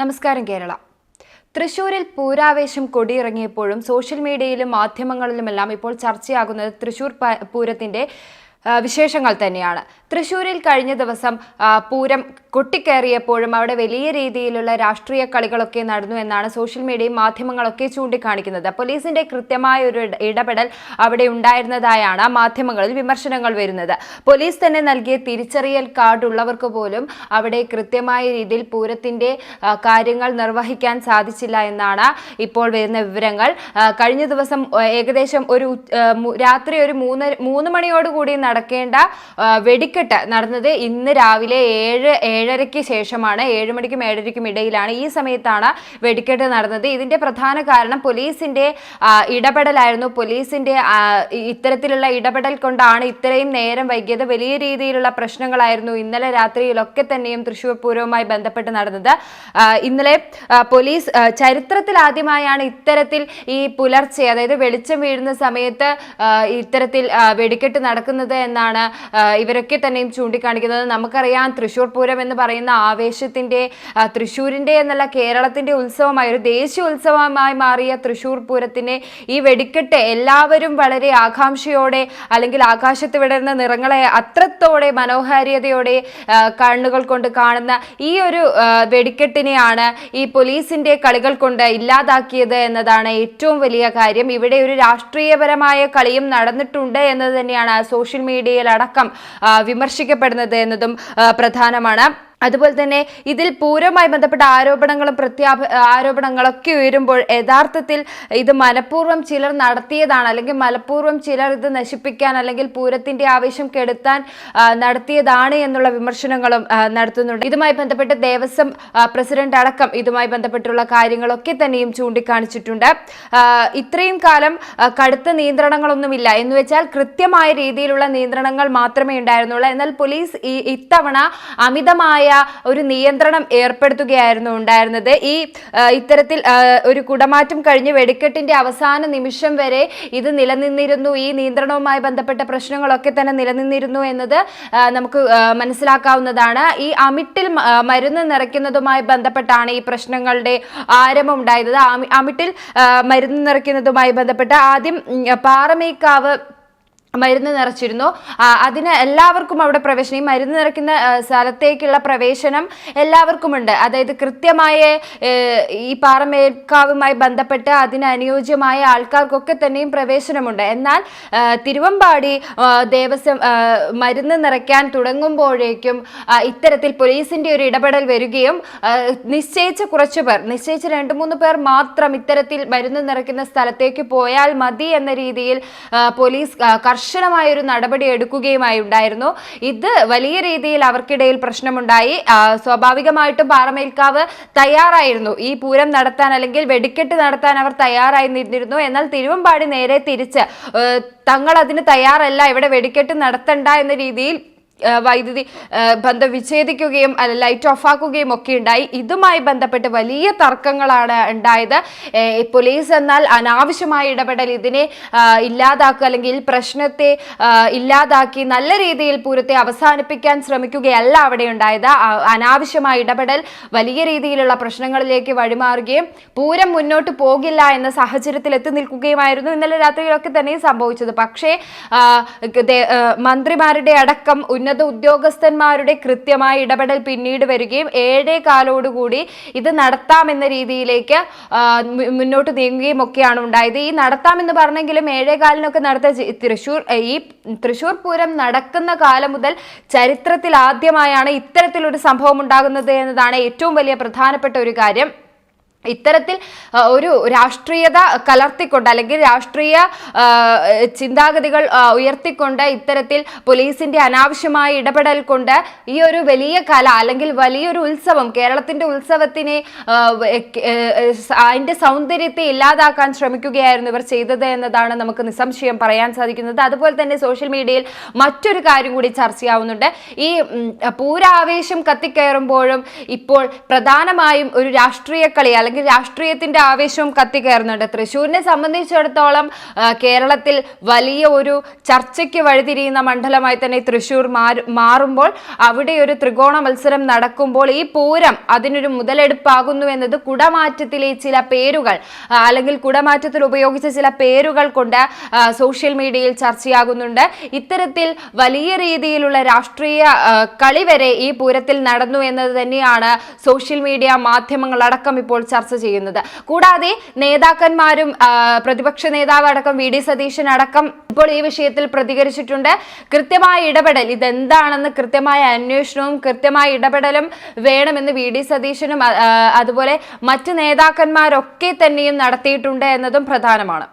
നമസ്കാരം കേരള. തൃശൂരിൽ പൂരാവേശം കൊടിയിറങ്ങിയപ്പോഴും സോഷ്യൽ മീഡിയയിലും മാധ്യമങ്ങളിലുമെല്ലാം ഇപ്പോൾ ചർച്ചയാകുന്നത് തൃശൂർ പൂരത്തിന്റെ വിശേഷങ്ങൾ തന്നെയാണ്. തൃശൂരിൽ കഴിഞ്ഞ ദിവസം പൂരം കൊട്ടിക്കയറിയപ്പോഴും അവിടെ വലിയ രീതിയിലുള്ള രാഷ്ട്രീയ കളികളൊക്കെ നടന്നു എന്നാണ് സോഷ്യൽ മീഡിയയും മാധ്യമങ്ങളൊക്കെ ചൂണ്ടിക്കാണിക്കുന്നത്. പോലീസിന്റെ കൃത്യമായ ഒരു ഇടപെടൽ അവിടെ ഉണ്ടായിരുന്നതായാണ് മാധ്യമങ്ങളിൽ വിമർശനങ്ങൾ വരുന്നത്. പോലീസ് തന്നെ നൽകിയ തിരിച്ചറിയൽ കാർഡ് ഉള്ളവർക്ക് പോലും അവിടെ കൃത്യമായ രീതിയിൽ പൂരത്തിന്റെ കാര്യങ്ങൾ നിർവഹിക്കാൻ സാധിച്ചില്ല എന്നാണ് ഇപ്പോൾ വരുന്ന വിവരങ്ങൾ. കഴിഞ്ഞ ദിവസം ഏകദേശം ഒരു രാത്രി ഒരു മൂന്ന് മൂന്ന് മണിയോടുകൂടി നടക്കേണ്ട വെടിക്കെട്ട് നടന്നത് ഇന്ന് രാവിലെ ഏഴ് ഏഴരയ്ക്ക് ശേഷമാണ്. ഏഴ് മണിക്കും ഏഴരയ്ക്കും ഇടയിലാണ് ഈ സമയത്താണ് വെടിക്കെട്ട് നടന്നത്. ഇതിന്റെ പ്രധാന കാരണം പോലീസിന്റെ ഇടപെടലായിരുന്നു. പോലീസിന്റെ ഇത്തരത്തിലുള്ള ഇടപെടൽ കൊണ്ടാണ് ഇത്രയും നേരം വൈകിയത്. വലിയ രീതിയിലുള്ള പ്രശ്നങ്ങളായിരുന്നു ഇന്നലെ രാത്രിയിലൊക്കെ തന്നെയും തൃശൂർ പൂരവുമായി ബന്ധപ്പെട്ട് നടന്നത്. ഇന്നലെ പോലീസ് ചരിത്രത്തിൽ ആദ്യമായാണ് ഇത്തരത്തിൽ ഈ പുലർച്ചെ അതായത് വെളിച്ചം വീഴുന്ന സമയത്ത് ഇത്തരത്തിൽ വെടിക്കെട്ട് നടക്കുന്നത് എന്നാണ് ഇവരൊക്കെ തന്നെയും ചൂണ്ടിക്കാണിക്കുന്നത്. നമുക്കറിയാം തൃശ്ശൂർ പൂരം എന്ന് പറയുന്ന ആവേശത്തിന്റെ തൃശ്ശൂരിന്റെ എന്നല്ല കേരളത്തിന്റെ ഉത്സവമായി ഒരു ദേശീയ ഉത്സവമായി മാറിയ തൃശ്ശൂർ പൂരത്തിനെ ഈ വെടിക്കെട്ട് എല്ലാവരും വളരെ ആകാംക്ഷയോടെ അല്ലെങ്കിൽ ആകാശത്ത് വിടരുന്ന നിറങ്ങളെ അത്രത്തോടെ മനോഹാരിതയോടെ കണ്ണുകൾ കൊണ്ട് കാണുന്ന ഈ ഒരു വെടിക്കെട്ടിനെയാണ് ഈ പോലീസിന്റെ കളികൾ കൊണ്ട് ഇല്ലാതാക്കിയത് എന്നതാണ് ഏറ്റവും വലിയ കാര്യം. ഇവിടെ ഒരു രാഷ്ട്രീയപരമായ കളിയും നടന്നിട്ടുണ്ട് എന്നത് തന്നെയാണ് സോഷ്യൽ മീഡിയയിൽ അടക്കം വിമർശിക്കപ്പെടുന്നത് എന്നതും പ്രധാനമാണ്. അതുപോലെ തന്നെ ഇതിൽ പൂരവുമായി ബന്ധപ്പെട്ട ആരോപണങ്ങളും പ്രത്യാപ ആരോപണങ്ങളൊക്കെ ഉയരുമ്പോൾ യഥാർത്ഥത്തിൽ ഇത് മനഃപൂർവം ചിലർ നടത്തിയതാണ്. അല്ലെങ്കിൽ മനഃപൂർവം ചിലർ ഇത് നശിപ്പിക്കാൻ അല്ലെങ്കിൽ പൂരത്തിന്റെ ആവശ്യം കെടുത്താൻ നടത്തിയതാണ് എന്നുള്ള വിമർശനങ്ങളും നടത്തുന്നുണ്ട്. ഇതുമായി ബന്ധപ്പെട്ട് ദേവസ്വം പ്രസിഡന്റ് അടക്കം ഇതുമായി ബന്ധപ്പെട്ടുള്ള കാര്യങ്ങളൊക്കെ തന്നെയും ചൂണ്ടിക്കാണിച്ചിട്ടുണ്ട്. ഇത്രയും കാലം കടുത്ത നിയന്ത്രണങ്ങളൊന്നുമില്ല. എന്ന് വെച്ചാൽ കൃത്യമായ രീതിയിലുള്ള നിയന്ത്രണങ്ങൾ മാത്രമേ ഉണ്ടായിരുന്നുള്ളൂ. എന്നാൽ പോലീസ് ഈ ഇത്തവണ അമിതമായ ഒരു നിയന്ത്രണം ഏർപ്പെടുത്തുകയായിരുന്നു ഉണ്ടായിരുന്നത്. ഈ ഇത്തരത്തിൽ ഒരു കുടമാറ്റം കഴിഞ്ഞ് വെടിക്കെട്ടിന്റെ അവസാന നിമിഷം വരെ ഇത് നിലനിന്നിരുന്നു. ഈ നിയന്ത്രണവുമായി ബന്ധപ്പെട്ട പ്രശ്നങ്ങളൊക്കെ തന്നെ നിലനിന്നിരുന്നു എന്നത് നമുക്ക് മനസ്സിലാക്കാവുന്നതാണ്. ഈ അമിട്ടിൽ മരുന്ന് നിറയ്ക്കുന്നതുമായി ബന്ധപ്പെട്ടാണ് ഈ പ്രശ്നങ്ങളുടെ ആരംഭം ഉണ്ടായത്. അമിട്ടിൽ മരുന്ന് നിറയ്ക്കുന്നതുമായി ബന്ധപ്പെട്ട് ആദ്യം പാറമേക്കാവ് മരുന്ന് നിറച്ചിരുന്നു. അതിന് എല്ലാവർക്കും അവിടെ പ്രവേശനം. ഈ മരുന്ന് നിറയ്ക്കുന്ന സ്ഥലത്തേക്കുള്ള പ്രവേശനം എല്ലാവർക്കുമുണ്ട്. അതായത് കൃത്യമായ ഈ പാറമേൽക്കാവുമായി ബന്ധപ്പെട്ട് അതിന് അനുയോജ്യമായ ആൾക്കാർക്കൊക്കെ തന്നെയും പ്രവേശനമുണ്ട്. എന്നാൽ തിരുവമ്പാടി ദേവസ്വം മരുന്ന് നിറയ്ക്കാൻ തുടങ്ങുമ്പോഴേക്കും ഇത്തരത്തിൽ പോലീസിന്റെ ഒരു ഇടപെടൽ വരികയും നിശ്ചയിച്ച കുറച്ചു പേർ നിശ്ചയിച്ച രണ്ട് മൂന്ന് പേർ മാത്രം ഇത്തരത്തിൽ മരുന്ന് നിറയ്ക്കുന്ന സ്ഥലത്തേക്ക് പോയാൽ മതി എന്ന രീതിയിൽ പോലീസ് കർശനമായ ഒരു നടപടി എടുക്കുകയുമായി ഉണ്ടായിരുന്നു. ഇത് വലിയ രീതിയിൽ അവർക്കിടയിൽ പ്രശ്നമുണ്ടായി. സ്വാഭാവികമായിട്ടും പാറമേൽക്കാവ് തയ്യാറായിരുന്നു. ഈ പൂരം നടത്താൻ അല്ലെങ്കിൽ വെടിക്കെട്ട് നടത്താൻ അവർ തയ്യാറായി നിന്നിരുന്നു. എന്നാൽ തിരുവമ്പാടി നേരെ തിരിച്ച് തങ്ങൾ അതിന് തയ്യാറല്ല ഇവിടെ വെടിക്കെട്ട് നടത്തണ്ട എന്ന രീതിയിൽ വൈദ്യുതി ബന്ധം വിച്ഛേദിക്കുകയും അല്ല ലൈറ്റ് ഓഫ് ആക്കുകയും ഒക്കെ ഉണ്ടായി. ഇതുമായി ബന്ധപ്പെട്ട് വലിയ തർക്കങ്ങളാണ് ഉണ്ടായത്. പോലീസ് എന്നാൽ അനാവശ്യമായ ഇടപെടൽ ഇതിനെ ഇല്ലാതാക്കുക അല്ലെങ്കിൽ പ്രശ്നത്തെ ഇല്ലാതാക്കി നല്ല രീതിയിൽ പൂരത്തെ അവസാനിപ്പിക്കാൻ ശ്രമിക്കുകയല്ല അവിടെ ഉണ്ടായത്. അനാവശ്യമായ ഇടപെടൽ വലിയ രീതിയിലുള്ള പ്രശ്നങ്ങളിലേക്ക് വഴിമാറുകയും പൂരം മുന്നോട്ട് പോകില്ല എന്ന സാഹചര്യത്തിൽ എത്തി നിൽക്കുകയുമായിരുന്നു ഇന്നലെ രാത്രിയിലൊക്കെ തന്നെ സംഭവിച്ചത്. പക്ഷേ മന്ത്രിമാരുടെ അടക്കം ഉന്നത ഉദ്യോഗസ്ഥന്മാരുടെ കൃത്യമായ ഇടപെടൽ പിന്നീട് വരികയും ഏഴേ കാലോടുകൂടി ഇത് നടത്താമെന്ന രീതിയിലേക്ക് മുന്നോട്ട് നീങ്ങുകയും ഒക്കെയാണ് ഉണ്ടായത്. ഈ നടത്താമെന്ന് പറഞ്ഞെങ്കിലും ഏഴേ കാലിനൊക്കെ നടത്ത തൃശൂർ ഈ തൃശൂർ പൂരം നടക്കുന്ന കാലം മുതൽ ചരിത്രത്തിൽ ആദ്യമായാണ് ഇത്തരത്തിലൊരു സംഭവം ഉണ്ടാകുന്നത് എന്നതാണ് ഏറ്റവും വലിയ പ്രധാനപ്പെട്ട ഒരു കാര്യം. ഇത്തരത്തിൽ ഒരു രാഷ്ട്രീയത കലർത്തിക്കൊണ്ട് അല്ലെങ്കിൽ രാഷ്ട്രീയ ചിന്താഗതികൾ ഉയർത്തിക്കൊണ്ട് ഇത്തരത്തിൽ പോലീസിന്റെ അനാവശ്യമായ ഇടപെടൽ കൊണ്ട് ഈ ഒരു വലിയ കല അല്ലെങ്കിൽ വലിയൊരു ഉത്സവം കേരളത്തിന്റെ ഉത്സവത്തിനെ അതിന്റെ സൗന്ദര്യത്തെ ഇല്ലാതാക്കാൻ ശ്രമിക്കുകയായിരുന്നു ഇവർ ചെയ്തത് എന്നതാണ് നമുക്ക് നിസ്സംശയം പറയാൻ സാധിക്കുന്നത്. അതുപോലെ തന്നെ സോഷ്യൽ മീഡിയയിൽ മറ്റൊരു കാര്യം കൂടി ചർച്ചയാവുന്നുണ്ട് ഈ പൂരാവേശം കത്തിക്കയറുമ്പോഴും ഇപ്പോൾ പ്രധാനമായും ഒരു രാഷ്ട്രീയ കളി അല്ലെങ്കിൽ രാഷ്ട്രീയത്തിന്റെ ആവേശവും കത്തിക്കയറുന്നുണ്ട് തൃശ്ശൂരിനെ സംബന്ധിച്ചിടത്തോളം കേരളത്തിൽ വലിയ ഒരു ചർച്ചയ്ക്ക് വഴിതിരിയുന്ന മണ്ഡലമായി തന്നെ തൃശ്ശൂർ മാറുമ്പോൾ അവിടെ ഒരു ത്രികോണ മത്സരം നടക്കുമ്പോൾ ഈ പൂരം അതിനൊരു മുതലെടുപ്പാകുന്നു എന്നത് കുടമാറ്റത്തിലെ ചില പേരുകൾ അല്ലെങ്കിൽ കുടമാറ്റത്തിൽ ഉപയോഗിച്ച ചില പേരുകൾ കൊണ്ട് സോഷ്യൽ മീഡിയയിൽ ചർച്ചയാകുന്നുണ്ട്. ഇത്തരത്തിൽ വലിയ രീതിയിലുള്ള രാഷ്ട്രീയ കളി വരെ ഈ പൂരത്തിൽ നടന്നു എന്നത് തന്നെയാണ് സോഷ്യൽ മീഡിയ മാധ്യമങ്ങളടക്കം ഇപ്പോൾ ചർച്ച ചെയ്യുന്നത്. കൂടാതെ നേതാക്കന്മാരും പ്രതിപക്ഷ നേതാവ് അടക്കം വി. ഡി. സതീശൻ അടക്കം ഇപ്പോൾ ഈ വിഷയത്തിൽ പ്രതികരിച്ചിട്ടുണ്ട്. കൃത്യമായ ഇടപെടൽ ഇതെന്താണെന്ന് കൃത്യമായ അന്വേഷണവും കൃത്യമായ ഇടപെടലും വേണമെന്ന് വി. ഡി. സതീശനും അതുപോലെ മറ്റ് നേതാക്കന്മാരൊക്കെ തന്നെയും നടത്തിയിട്ടുണ്ട് എന്നതും പ്രധാനമാണ്.